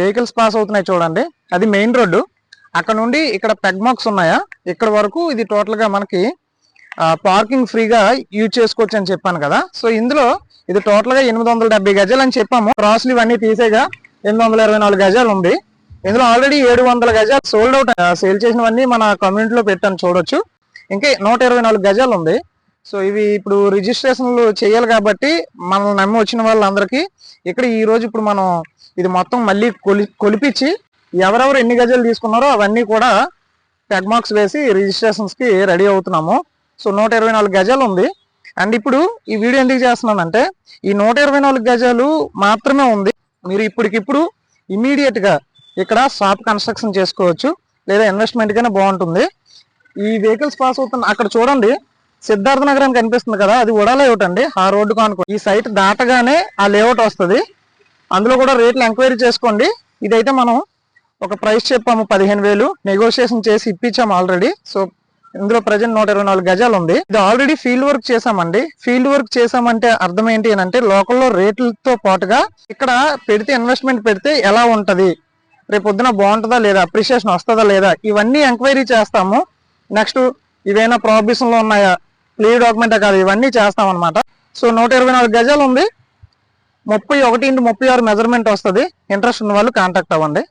Vehicles pass అవుతున్నాయి చూడండి. అది మెయిన్ రోడ్డు. అక్కడ నుండి ఇక్కడ పెగ్మాక్స్ ఉన్నాయా? ఇక్కడ వరకు ఇది టోటల్గా మనకి పార్కింగ్ ఫ్రీగా యూజ్ చేసుకోవచ్చు అని చెప్పాను కదా. సో ఇందులో ఇది టోటల్గా ఎనిమిది వందల డెబ్బై గజాలు అని చెప్పాము. క్రాస్లు ఇవన్నీ తీసేగా ఎనిమిది వందల ఇరవై నాలుగు గజాలు ఉంది. ఇందులో ఆల్రెడీ ఏడు వందల గజాలు సోల్డ్ అవుట్ సేల్ చేసినవన్నీ మన కమ్యూనిటీలో పెట్టాను చూడొచ్చు. ఇంకా నూట ఇరవై నాలుగు గజాలు ఉంది. సో ఇవి ఇప్పుడు రిజిస్ట్రేషన్లు చేయాలి కాబట్టి మనల్ని నమ్మి వచ్చిన వాళ్ళందరికీ ఇక్కడ ఈ రోజు ఇప్పుడు మనం ఇది మొత్తం మళ్ళీ కొలి కొలిపించి ఎవరెవరు ఎన్ని గజాలు తీసుకున్నారో అవన్నీ కూడా టెగ్ మార్క్స్ వేసి రిజిస్ట్రేషన్స్కి రెడీ అవుతున్నాము. సో నూట ఇరవై నాలుగు గజాలు ఉంది. అండ్ ఇప్పుడు ఈ వీడియో ఎందుకు చేస్తున్నానంటే ఈ నూట ఇరవై నాలుగు గజాలు మాత్రమే ఉంది. మీరు ఇప్పటికిప్పుడు ఇమీడియట్గా ఇక్కడ షాప్ కన్స్ట్రక్షన్ చేసుకోవచ్చు. లేదా ఇన్వెస్ట్మెంట్గానే బాగుంటుంది. ఈ వెహికల్స్ పాస్ అవుతున్న అక్కడ చూడండి. సిద్ధార్థ నగరం కనిపిస్తుంది కదా అది ఉడా లేఅవుట్ అండి. ఆ రోడ్డు కానుకో ఈ సైట్ దాటగానే ఆ లేఅవుట్ వస్తుంది. అందులో కూడా రేట్లు ఎంక్వైరీ చేసుకోండి. ఇదైతే మనం ఒక ప్రైస్ చెప్పాము పదిహేను వేలు. నెగోషియేషన్ చేసి ఇప్పించాము ఆల్రెడీ సో ఇందులో ప్రజెంట్ నూట ఇరవై నాలుగు గజాలు ఉంది. ఇది ఆల్రెడీ ఫీల్డ్ వర్క్ చేసామండి ఫీల్డ్ వర్క్ చేసామంటే అర్థం ఏంటి అని అంటే లోకల్లో రేట్లతో పాటుగా ఇక్కడ పెడితే ఇన్వెస్ట్మెంట్ పెడితే ఎలా ఉంటది? రేపు పొద్దున బాగుంటుందా లేదా? అప్రిషియేషన్ వస్తుందా లేదా? ఇవన్నీ ఎంక్వైరీ చేస్తాము. నెక్స్ట్ ఇవైనా ప్రాబిషన్లో ఉన్నాయా? లీవ్ డాక్యుమెంట్ కాదు ఇవన్నీ చేస్తాం అనమాట సో నూట ఇరవై నాలుగు గజాలు ఉంది ముప్పై ఒకటి ఇంటూ ముప్పై ఆరు మెజర్మెంట్ వస్తుంది. ఇంట్రెస్ట్ ఉన్న వాళ్ళు కాంటాక్ట్ అవ్వండి.